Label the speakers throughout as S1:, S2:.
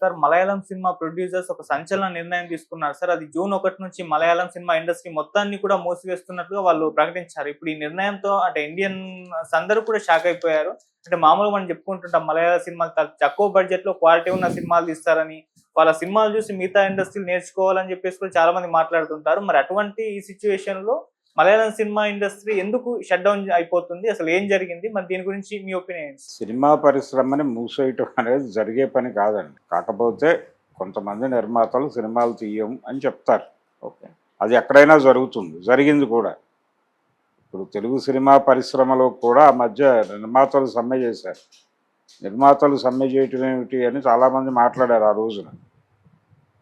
S1: Sir Malayalam cinema producers ఒక సంచలన నిర్ణయం తీసుకున్నారు సార్. అది జూన్ ఒకటి నుంచి మలయాళం సినిమా ఇండస్ట్రీ మొత్తాన్ని కూడా మూసివేస్తున్నట్టుగా వాళ్ళు ప్రకటించారు. ఇప్పుడు ఈ నిర్ణయంతో అంటే ఇండియన్ అందరూ కూడా షాక్ అయిపోయారు. అంటే మామూలుగా మనం చెప్పుకుంటుంటాం మలయాళ సినిమాలు త- తక్కువ బడ్జెట్లో క్వాలిటీ ఉన్న సినిమాలు తీస్తారని. వాళ్ళ సినిమాలు చూసి మిగతా ఇండస్ట్రీలు నేర్చుకోవాలని చెప్పేసి కూడా చాలా మంది మాట్లాడుతుంటారు. మరి అటువంటి ఈ సిచ్యువేషన్లో మలయాళం సినిమా ఇండస్ట్రీ ఎందుకు షట్ డౌన్ అయిపోతుంది? అసలు ఏం జరిగింది? మరి దీని గురించి మీ ఒపీనియన్
S2: సినిమా పరిశ్రమని మూసేయటం అనేది జరిగే పని కాదండి. కాకపోతే కొంతమంది నిర్మాతలు సినిమాలు తీయం అని చెప్తారు.
S1: ఓకే.
S2: అది ఎక్కడైనా జరుగుతుంది. జరిగింది కూడా. ఇప్పుడు తెలుగు సినిమా పరిశ్రమలో కూడా ఆ మధ్య నిర్మాతలు సమ్మె చేశారు. నిర్మాతలు సమ్మె చేయటం ఏమిటి అని చాలామంది మాట్లాడారు ఆ రోజున.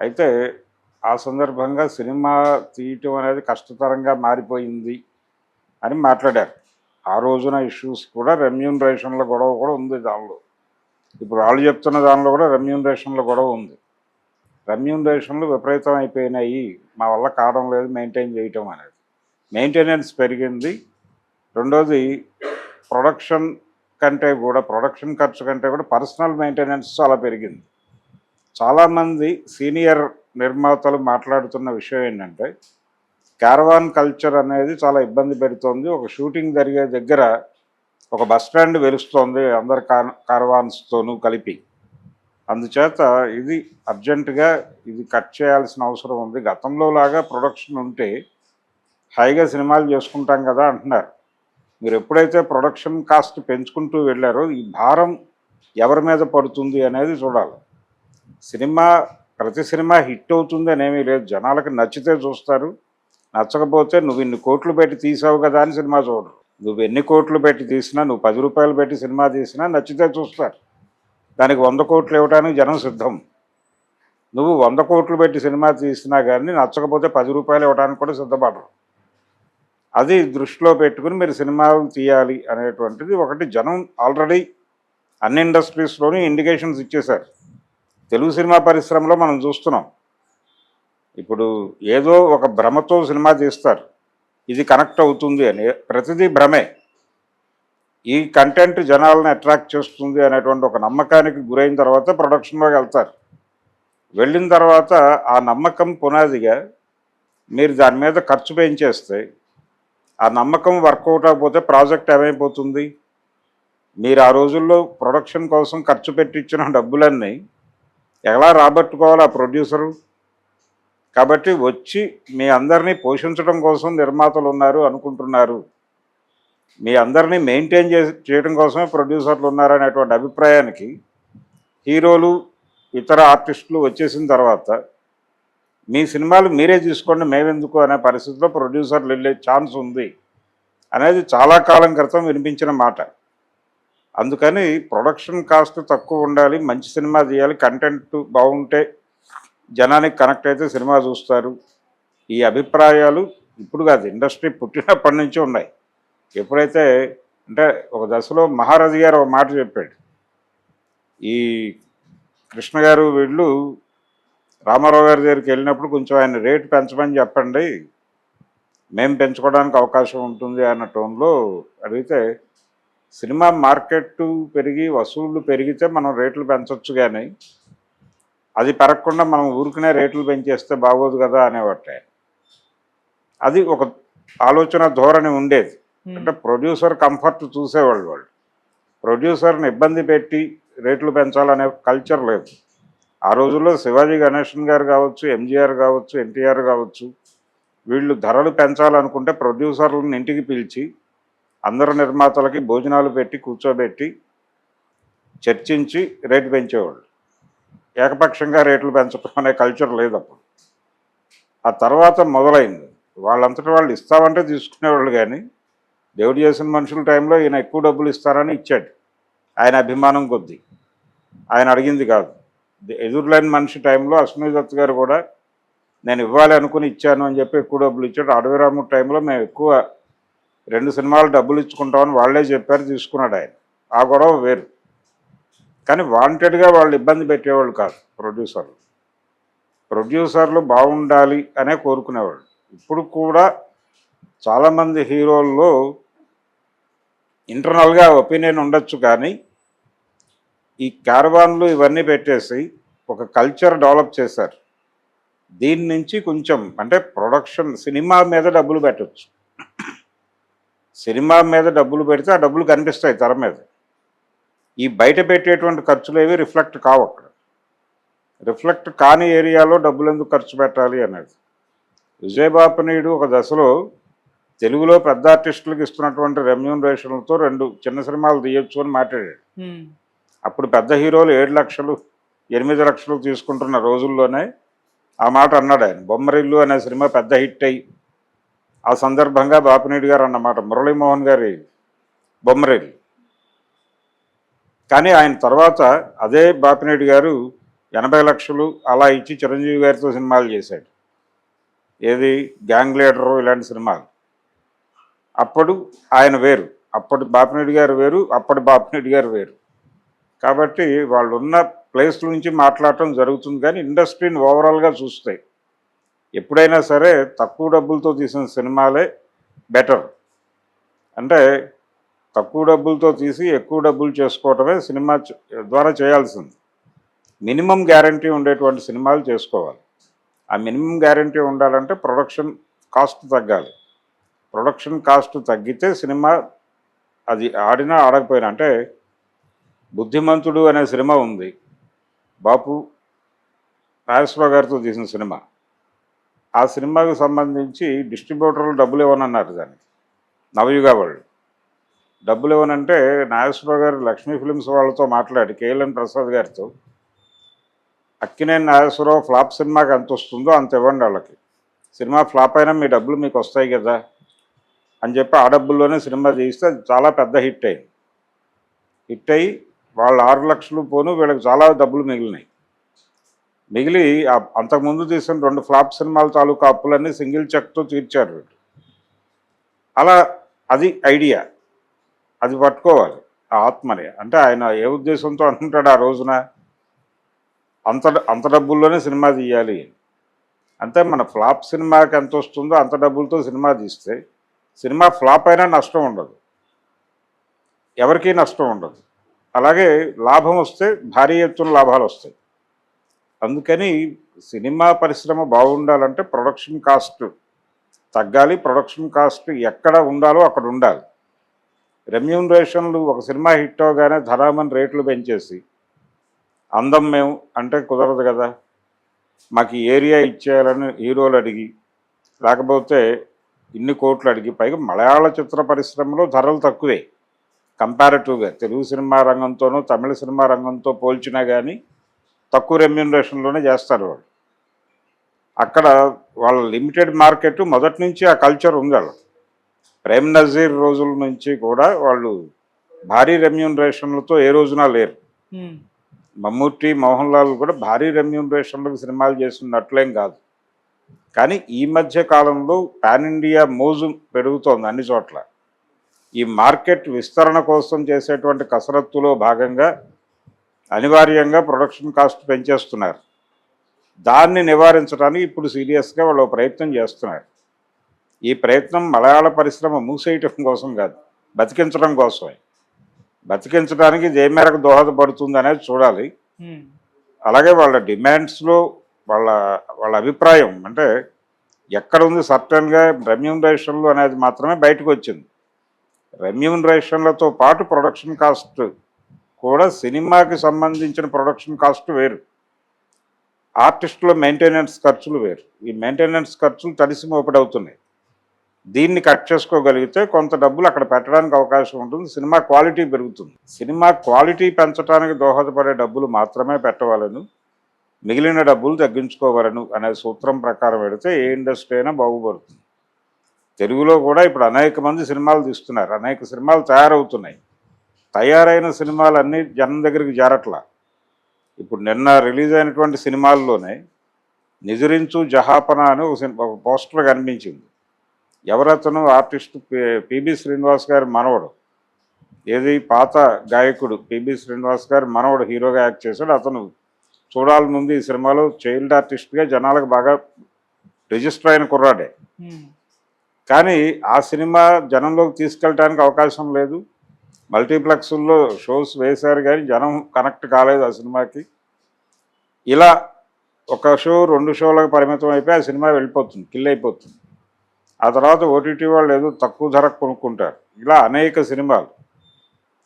S2: అయితే ఆ సందర్భంగా సినిమా తీయటం అనేది కష్టతరంగా మారిపోయింది అని మాట్లాడారు. ఆ రోజున ఇష్యూస్ కూడా రెమ్యూనరేషన్ల గొడవ కూడా ఉంది దానిలో. ఇప్పుడు వాళ్ళు చెప్తున్న దానిలో కూడా రెమ్యూనరేషన్ల గొడవ ఉంది. రెమ్యూనరేషన్లు విపరీతం అయిపోయినాయి మా వల్ల కావడం లేదు మెయింటైన్ చేయటం అనేది. మెయింటెనెన్స్ పెరిగింది. రెండోది ప్రొడక్షన్ కంటే కూడా ప్రొడక్షన్ ఖర్చు కంటే కూడా పర్సనల్ మెయింటెనెన్స్ చాలా పెరిగింది. చాలామంది సీనియర్ నిర్మాతలు మాట్లాడుతున్న విషయం ఏంటంటే క్యారవాన్ కల్చర్ అనేది చాలా ఇబ్బంది పెడుతోంది. ఒక షూటింగ్ జరిగే దగ్గర ఒక బస్ స్టాండ్ వెలుస్తోంది అందరు కార్ కార్వాన్స్తోనూ కలిపి. అందుచేత ఇది అర్జెంటుగా ఇది కట్ చేయాల్సిన అవసరం ఉంది. గతంలో లాగా ప్రొడక్షన్ ఉంటే హైగా సినిమాలు చేసుకుంటాం కదా అంటున్నారు. మీరు ఎప్పుడైతే ప్రొడక్షన్ కాస్ట్ పెంచుకుంటూ వెళ్ళారో ఈ భారం ఎవరి మీద పడుతుంది అనేది చూడాలి. సినిమా ప్రతి సినిమా హిట్ అవుతుంది ఏమీ లేదు. జనాలకు నచ్చితే చూస్తారు నచ్చకపోతే నువ్వు ఇన్ని కోట్లు పెట్టి తీసావు కదా అని సినిమా చూడరు. నువ్వు ఎన్ని కోట్లు పెట్టి తీసినా నువ్వు పది రూపాయలు పెట్టి సినిమా తీసినా నచ్చితే చూస్తారు. దానికి వంద కోట్లు ఇవ్వడానికి జనం సిద్ధం. నువ్వు వంద కోట్లు పెట్టి సినిమా తీసినా కానీ నచ్చకపోతే పది రూపాయలు ఇవ్వడానికి కూడా సిద్ధపడరు. అది దృష్టిలో పెట్టుకుని మీరు సినిమాలు తీయాలి అనేటువంటిది ఒకటి. జనం ఆల్రెడీ అన్ని ఇండస్ట్రీస్లోనూ ఇండికేషన్స్ ఇచ్చేశారు. తెలుగు సినిమా పరిశ్రమలో మనం చూస్తున్నాం. ఇప్పుడు ఏదో ఒక భ్రమతో సినిమా తీస్తారు ఇది కనెక్ట్ అవుతుంది అని. ప్రతిదీ భ్రమే. ఈ కంటెంట్ జనాలను అట్రాక్ట్ చేస్తుంది అనేటువంటి ఒక నమ్మకానికి గురైన తర్వాత ప్రొడక్షన్లోకి వెళ్తారు. వెళ్ళిన తర్వాత ఆ నమ్మకం పునాదిగా మీరు దాని మీద ఖర్చు పెంచేస్తే ఆ నమ్మకం వర్కౌట్ అవ్వకపోతే ప్రాజెక్ట్ ఏమైపోతుంది? మీరు ఆ రోజుల్లో ప్రొడక్షన్ కోసం ఖర్చు పెట్టించిన డబ్బులన్నీ ఎలా రాబట్టుకోవాలి ఆ ప్రొడ్యూసరు. కాబట్టి వచ్చి మీ అందరినీ పోషించడం కోసం నిర్మాతలు ఉన్నారు అనుకుంటున్నారు. మీ అందరినీ మెయింటైన్ చే చేయడం కోసమే ప్రొడ్యూసర్లు ఉన్నారు అనేటువంటి అభిప్రాయానికి హీరోలు ఇతర ఆర్టిస్టులు వచ్చేసిన తర్వాత మీ సినిమాలు మీరే తీసుకోండి మేమెందుకు అనే పరిస్థితిలో ప్రొడ్యూసర్లు వెళ్ళే ఛాన్స్ ఉంది అనేది చాలా కాలం క్రితం వినిపించిన మాట. అందుకని ప్రొడక్షన్ కాస్ట్ తక్కువ ఉండాలి మంచి సినిమా తీయాలి కంటెంట్ బాగుంటే జనానికి కనెక్ట్ అయితే సినిమా చూస్తారు. ఈ అభిప్రాయాలు ఇప్పుడు కాదు ఇండస్ట్రీ పుట్టినప్పటి నుంచి ఉన్నాయి. ఎప్పుడైతే అంటే ఒక దశలో మహారాజు గారు ఒక మాట చెప్పాడు. ఈ కృష్ణ గారు వీళ్ళు రామారావు గారి దగ్గరికి వెళ్ళినప్పుడు కొంచెం ఆయన రేటు పెంచమని చెప్పండి మేము పెంచుకోవడానికి అవకాశం ఉంటుంది అన్న టోన్లో అడిగితే సినిమా మార్కెట్ పెరిగి వసూళ్ళు పెరిగితే మనం రేట్లు పెంచవచ్చు కానీ అది పెరగకుండా మనం ఊరికనే రేట్లు పెంచేస్తే బాగోదు కదా అనేవాట. అది ఒక ఆలోచన ధోరణి ఉండేది. అంటే ప్రొడ్యూసర్ కంఫర్ట్ చూసేవాళ్ళు వాళ్ళు. ప్రొడ్యూసర్ని ఇబ్బంది పెట్టి రేట్లు పెంచాలనే కల్చర్ లేదు. ఆ రోజుల్లో శివాజీ గణేషన్ గారు కావచ్చు ఎంజీఆర్ కావచ్చు ఎన్టీఆర్ కావచ్చు వీళ్ళు ధరలు పెంచాలనుకుంటే ప్రొడ్యూసర్లను ఇంటికి పిలిచి అందరు నిర్మాతలకి భోజనాలు పెట్టి కూర్చోబెట్టి చర్చించి రేటు పెంచేవాళ్ళు. ఏకపక్షంగా రేట్లు పెంచడం అనే కల్చర్ లేదు అప్పుడు. ఆ తర్వాత మొదలైంది. వాళ్ళంతటి వాళ్ళు ఇస్తామంటే తీసుకునేవాళ్ళు కానీ దేవుడు చేసిన మనుషుల టైంలో ఈయన ఎక్కువ డబ్బులు ఇస్తారని ఇచ్చాడు. ఆయన అభిమానం కొద్దీ. ఆయన అడిగింది కాదు. ఎదురులేని మనిషి టైంలో అశ్విని దత్ గారు కూడా నేను ఇవ్వాలి అనుకుని ఇచ్చాను అని చెప్పి ఎక్కువ డబ్బులు ఇచ్చాడు. అడవిరాము టైంలో మేము ఎక్కువ రెండు సినిమాలు డబ్బులు ఇచ్చుకుంటామని వాళ్ళే చెప్పారు తీసుకున్నాడు ఆయన. ఆ గొడవ వేరు. కానీ వాంటెడ్గా వాళ్ళు ఇబ్బంది పెట్టేవాళ్ళు కాదు ప్రొడ్యూసర్లు ప్రొడ్యూసర్లు బాగుండాలి అనే కోరుకునేవాళ్ళు. ఇప్పుడు కూడా చాలామంది హీరోల్లో ఇంటర్నల్గా ఒపీనియన్ ఉండొచ్చు కానీ ఈ క్యారవాన్లు ఇవన్నీ పెట్టేసి ఒక కల్చర్ డెవలప్ చేశారు. దీని నుంచి కొంచెం అంటే ప్రొడక్షన్ సినిమా మీద డబ్బులు పెట్టచ్చు. సినిమా మీద డబ్బులు పెడితే ఆ డబ్బులు కనిపిస్తాయి తెర మీద. ఈ బయట పెట్టేటువంటి ఖర్చులు ఏవి రిఫ్లెక్ట్ కావు అక్కడ. రిఫ్లెక్ట్ కాని ఏరియాలో డబ్బులు ఎందుకు ఖర్చు పెట్టాలి అనేది. విజయబాపనీయుడు ఒక దశలో తెలుగులో పెద్ద ఆర్టిస్టులకు ఇస్తున్నటువంటి రెమ్యూనరేషన్లతో రెండు చిన్న సినిమాలు తీయొచ్చు అని మాట్లాడాడు. అప్పుడు పెద్ద హీరోలు ఏడు లక్షలు ఎనిమిది లక్షలు తీసుకుంటున్న రోజుల్లోనే ఆ మాట అన్నాడు ఆయన. బొమ్మరిల్లు అనే సినిమా పెద్ద హిట్ అయ్యి ఆ సందర్భంగా బాపినేడు గారు అన్నమాట మురళీమోహన్ గారి బొమ్మరేలు కానీ ఆయన తర్వాత అదే బాపినేడు గారు ఎనభై లక్షలు అలా ఇచ్చి చిరంజీవి గారితో సినిమాలు చేశాడు. ఏది? గ్యాంగ్ లీడరు ఇలాంటి సినిమాలు. అప్పుడు ఆయన వేరు. అప్పటి బాపినేడు గారు వేరు అప్పటి బాపినేడు గారు వేరు. కాబట్టి వాళ్ళు ఉన్న ప్లేస్ నుంచి మాట్లాడటం జరుగుతుంది కానీ ఇండస్ట్రీని ఓవరాల్గా చూస్తాయి ఎప్పుడైనా సరే తక్కువ డబ్బులతో తీసిన సినిమాలే బెటర్. అంటే తక్కువ డబ్బులతో తీసి ఎక్కువ డబ్బులు చేసుకోవటమే సినిమా ద్వారా చేయాల్సింది. మినిమం గ్యారంటీ ఉండేటువంటి సినిమాలు చేసుకోవాలి. ఆ మినిమం గ్యారంటీ ఉండాలంటే ప్రొడక్షన్ కాస్ట్ తగ్గాలి. ప్రొడక్షన్ కాస్ట్ తగ్గితే సినిమా అది ఆడినా ఆడకపోయినా అంటే బుద్ధిమంతుడు అనే సినిమా ఉంది. బాపు నాగేశ్వరరావు గారితో తీసిన సినిమా. ఆ సినిమాకు సంబంధించి డిస్ట్రిబ్యూటర్లు డబ్బులు ఇవ్వనన్నారు దానికి. నవయుగ వాళ్ళు. డబ్బులు ఇవ్వనంటే నాగేశ్వరరావు గారు లక్ష్మీ ఫిలిమ్స్ వాళ్ళతో మాట్లాడి కేఎల్ఎన్ ప్రసాద్ గారితో అక్కినేని నాగేశ్వరరావు ఫ్లాప్ సినిమాకి ఎంత వస్తుందో అంత ఇవ్వండి వాళ్ళకి. సినిమా ఫ్లాప్ అయినా మీ డబ్బులు మీకు వస్తాయి కదా అని చెప్పి ఆ డబ్బుల్లోనే సినిమా తీస్తే అది చాలా పెద్ద హిట్ అయింది. హిట్ అయ్యి వాళ్ళు ఆరు లక్షలు పోను వీళ్ళకి చాలా డబ్బులు మిగిలినాయి. మిగిలి అంతకుముందు తీసిన రెండు ఫ్లాప్ సినిమాల తాలూకా అప్పులన్నీ సింగిల్ చెక్తో తీర్చారు అలా అది ఐడియా. అది పట్టుకోవాలి. ఆ ఆత్మని. అంటే ఆయన ఏ ఉద్దేశంతో అంటుంటాడు ఆ రోజున? అంత అంత డబ్బుల్లోనే సినిమా తీయాలి. అంటే మన ఫ్లాప్ సినిమాకి ఎంత వస్తుందో అంత డబ్బులతో సినిమా తీస్తే సినిమా ఫ్లాప్ అయినా నష్టం ఉండదు. ఎవరికీ నష్టం ఉండదు. అలాగే లాభం వస్తే భారీ ఎత్తున లాభాలు వస్తాయి. అందుకని సినిమా పరిశ్రమ బాగుండాలంటే ప్రొడక్షన్ కాస్ట్ తగ్గాలి. ప్రొడక్షన్ కాస్ట్ ఎక్కడ ఉండాలో అక్కడ ఉండాలి. రెమ్యూనరేషన్లు ఒక సినిమా హిట్ అవగానే ధరామని రేట్లు పెంచేసి అందం మేము అంటే కుదరదు కదా. మాకు ఏరియా ఇచ్చేయాలని హీరోలు అడిగి లేకపోతే ఇన్ని కోట్లు అడిగి పైగా మలయాళ చిత్ర పరిశ్రమలో ధరలు తక్కువే. కంపారిటివ్గా తెలుగు సినిమా రంగంతోనూ తమిళ సినిమా రంగంతో పోల్చినా కానీ తక్కువ రెమ్యూనరేషన్లోనే చేస్తారు వాళ్ళు. అక్కడ వాళ్ళ లిమిటెడ్ మార్కెట్ మొదటి నుంచి ఆ కల్చర్ ఉంది వాళ్ళు. ప్రేమ్ నజీర్ రోజుల నుంచి కూడా వాళ్ళు భారీ రెమ్యూనరేషన్లతో ఏ రోజున లేరు.
S1: ఉమ్,
S2: మమ్మూటి మోహన్ లాల్ కూడా భారీ రెమ్యూనరేషన్లకు సినిమాలు చేస్తున్నట్లేం కాదు. కానీ ఈ మధ్య కాలంలో పాన్ ఇండియా మోజు పెరుగుతోంది అన్ని చోట్ల. ఈ మార్కెట్ విస్తరణ కోసం చేసేటువంటి కసరత్తులో భాగంగా అనివార్యంగా ప్రొడక్షన్ కాస్ట్ పెంచేస్తున్నారు. దాన్ని నివారించడానికి ఇప్పుడు సీరియస్గా వాళ్ళు ప్రయత్నం చేస్తున్నారు. ఈ ప్రయత్నం మలయాళ పరిశ్రమ మూసేయటం కోసం కాదు బతికించడం కోసమే. బతికించడానికి ఏ మేరకు దోహదపడుతుంది అనేది చూడాలి. అలాగే వాళ్ళ డిమాండ్స్లో వాళ్ళ వాళ్ళ అభిప్రాయం అంటే ఎక్కడ ఉంది సర్టన్గా రెమ్యూనరేషన్లు అనేది మాత్రమే బయటకు వచ్చింది. రెమ్యూనరేషన్లతో పాటు ప్రొడక్షన్ కాస్ట్ కూడా సినిమాకి సంబంధించిన ప్రొడక్షన్ కాస్ట్ వేరు. ఆర్టిస్టుల మెయింటెనెన్స్ ఖర్చులు వేరు. ఈ మెయింటెనెన్స్ ఖర్చులు తడిసి మోపడవుతున్నాయి దీన్ని కట్ చేసుకోగలిగితే కొంత డబ్బులు అక్కడ పెట్టడానికి అవకాశం ఉంటుంది. సినిమా క్వాలిటీ పెరుగుతుంది. సినిమా క్వాలిటీ పెంచడానికి దోహదపడే డబ్బులు మాత్రమే పెట్టవాలను. మిగిలిన డబ్బులు తగ్గించుకోవాలను అనే సూత్రం ప్రకారం పెడితే ఏ ఇండస్ట్రీ అయినా బాగుపడుతుంది. తెలుగులో కూడా ఇప్పుడు అనేక మంది సినిమాలు తీస్తున్నారు. అనేక సినిమాలు తయారవుతున్నాయి. తయారైన సినిమాలన్నీ జనం దగ్గరికి చేరట్లా ఇప్పుడు నిన్న రిలీజ్ అయినటువంటి సినిమాల్లోనే నిజరించు జహాపన అని ఒక సినిమా ఒక పోస్టర్ కనిపించింది. ఎవరతను ఆర్టిస్ట్ పిబి శ్రీనివాస్ గారి మనవడు. ఏది పాత గాయకుడు పిబి శ్రీనివాస్ గారి మనవడు హీరోగా యాక్ట్ చేశాడు. అతను చూడాలనుంది ఈ సినిమాలో చైల్డ్ ఆర్టిస్ట్గా జనాలకు బాగా రిజిస్టర్ అయిన కుర్రాడే. కానీ ఆ సినిమా జనంలోకి తీసుకెళ్ళడానికి అవకాశం లేదు. మల్టీప్లెక్స్ల్లో షోస్ వేశారు కానీ జనం కనెక్ట్ కాలేదు ఆ సినిమాకి. ఇలా ఒక షో రెండు షోలకు పరిమితం అయిపోయి ఆ సినిమా వెళ్ళిపోతుంది కిల్ అయిపోతుంది. ఆ తర్వాత ఓటీటీ వాళ్ళు ఏదో తక్కువ ధరకు కొనుక్కుంటారు. ఇలా అనేక సినిమాలు.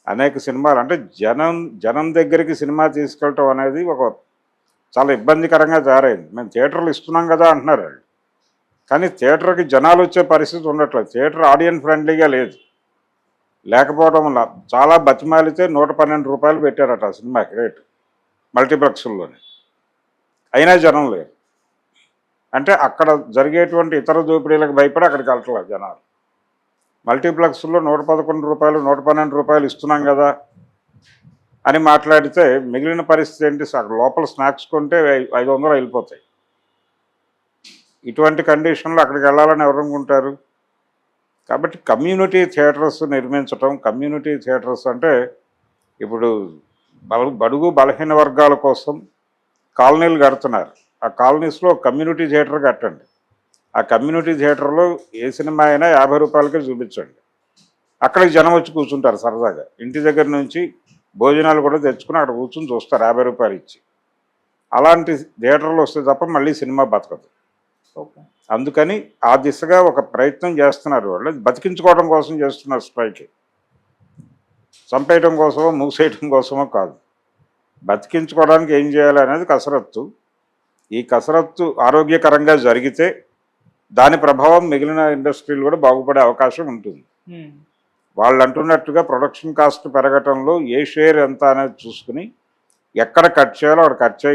S2: అనేక సినిమాలు. అంటే జనం జనం దగ్గరికి సినిమా తీసుకెళ్ళటం అనేది ఒక చాలా ఇబ్బందికరంగా తయారైంది. మేము థియేటర్లు ఇస్తున్నాం కదా అంటున్నారు వాళ్ళు. కానీ థియేటర్కి జనాలు వచ్చే పరిస్థితి ఉండట్లేదు. థియేటర్ ఆడియన్స్ ఫ్రెండ్లీగా లేదు. లేకపోవడం వల్ల చాలా బతిమాలితే నూట పన్నెండు రూపాయలు పెట్టారట ఆ సినిమాకి రేటు. మల్టీప్లెక్స్ల్లోనే అయినా జనం లేరు. అంటే అక్కడ జరిగేటువంటి ఇతర దోపిడీలకు భయపడి అక్కడికి వెళ్ళట్లేదు జనాలు. మల్టీప్లెక్స్లో నూట పదకొండు రూపాయలు నూట పన్నెండు రూపాయలు ఇస్తున్నాం కదా అని మాట్లాడితే మిగిలిన పరిస్థితి ఏంటి అక్కడ లోపల స్నాక్స్ కొంటే ఐదు వందలు వెళ్ళిపోతాయి. ఇటువంటి కండిషన్లో అక్కడికి వెళ్ళాలని ఎవరు అనుకుంటారు? కాబట్టి కమ్యూనిటీ థియేటర్స్ నిర్మించటం కమ్యూనిటీ థియేటర్స్ అంటే ఇప్పుడు బల బడుగు బలహీన వర్గాల కోసం కాలనీలు కడుతున్నారు. ఆ కాలనీస్లో కమ్యూనిటీ థియేటర్ కట్టండి. ఆ కమ్యూనిటీ థియేటర్లో ఏ సినిమా అయినా యాభై రూపాయలకే చూపించండి. అక్కడికి జనం వచ్చి కూర్చుంటారు సరదాగా. ఇంటి దగ్గర నుంచి భోజనాలు కూడా తెచ్చుకుని అక్కడ కూర్చుని చూస్తారు యాభై రూపాయలు ఇచ్చి. అలాంటి థియేటర్లు వస్తే తప్ప మళ్ళీ సినిమా బతకదు.
S1: ఓకే.
S2: అందుకని ఆ దిశగా ఒక ప్రయత్నం చేస్తున్నారు వాళ్ళు. బతికించుకోవడం కోసం చేస్తున్నారు స్ట్రైక్. చంపేయటం కోసమో మూసేయటం కోసమో కాదు. బతికించుకోవడానికి ఏం చేయాలి అనేది కసరత్తు. ఈ కసరత్తు ఆరోగ్యకరంగా జరిగితే దాని ప్రభావం మిగిలిన ఇండస్ట్రీలు కూడా బాగుపడే అవకాశం ఉంటుంది. వాళ్ళు అంటున్నట్టుగా ప్రొడక్షన్ కాస్ట్ పెరగటంలో ఏ షేర్ ఎంత అనేది చూసుకుని ఎక్కడ కట్ చేయాలో అక్కడ కట్ చేయ